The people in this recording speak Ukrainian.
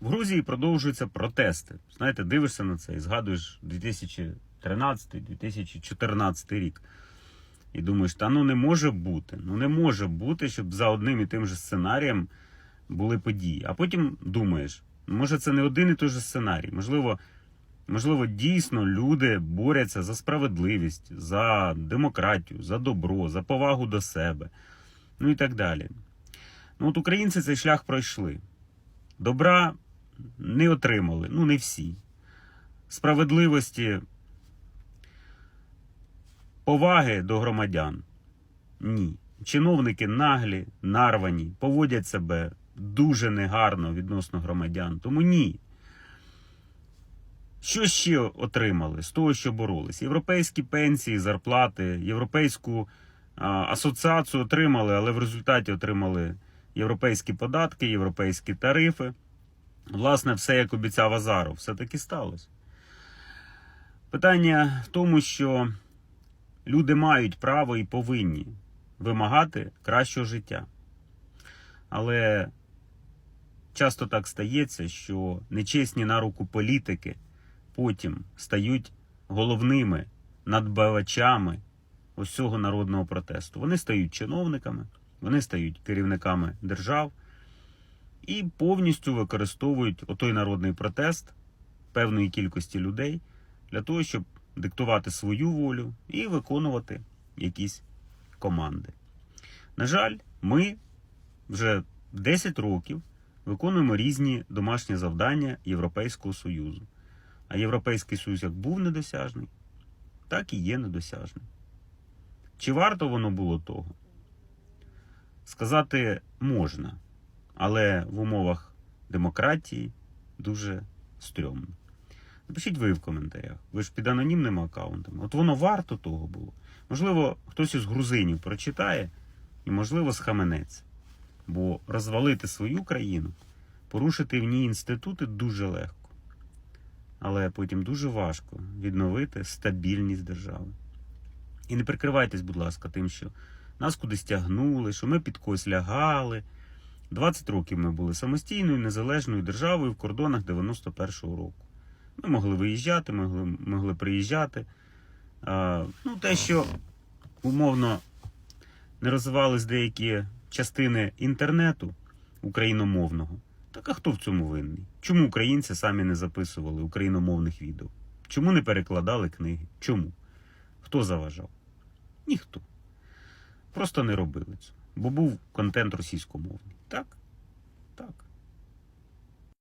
В Грузії продовжуються протести. Знаєте, дивишся на це і згадуєш 2013-2014 рік. І думаєш, та ну не може бути. Ну не може бути, щоб за одним і тим же сценарієм були події. А потім думаєш, може це не один і той же сценарій. Можливо, можливо, дійсно люди борються за справедливість, за демократію, за добро, за повагу до себе. Ну і так далі. Ну, от українці цей шлях пройшли. Добра не отримали, ну не всі. Справедливості, поваги до громадян. Ні. Чиновники наглі, нарвані, поводять себе дуже негарно відносно громадян. Тому ні. Що ще отримали з того, що боролись? Європейські пенсії, зарплати, європейську а, асоціацію отримали, але в результаті отримали європейські податки, європейські тарифи. Власне, все як обіцяв Азаров, все таки сталося. Питання в тому, що люди мають право і повинні вимагати кращого життя. Але часто так стається, що нечесні на руку політики потім стають головними надбавачами ось цього народного протесту. Вони стають чиновниками, вони стають керівниками держав і повністю використовують отой народний протест певної кількості людей для того, щоб диктувати свою волю і виконувати якісь команди. На жаль, ми вже 10 років виконуємо різні домашні завдання Європейського Союзу. А Європейський Союз як був недосяжний, так і є недосяжним. Чи варто воно було того? Сказати можна, але в умовах демократії дуже стрьомно. Напишіть ви в коментарях. Ви ж під анонімними аккаунтами. От воно варто того було. Можливо, хтось із грузинів прочитає і, можливо, схаменеться. Бо розвалити свою країну, порушити в ній інститути дуже легко. Але потім дуже важко відновити стабільність держави. І не прикривайтесь, будь ласка, тим, що нас кудись тягнули, що ми під когось лягали. 20 років ми були самостійною незалежною державою в кордонах 91-го року. Ми могли виїжджати, могли, могли приїжджати. А, ну, те, що умовно не розвивались деякі частини інтернету україномовного. Так а хто в цьому винний? Чому українці самі не записували україномовних відео? Чому не перекладали книги? Чому? Хто заважав? Ніхто. Просто не робили цього. Бо був контент російськомовний. Так? Так.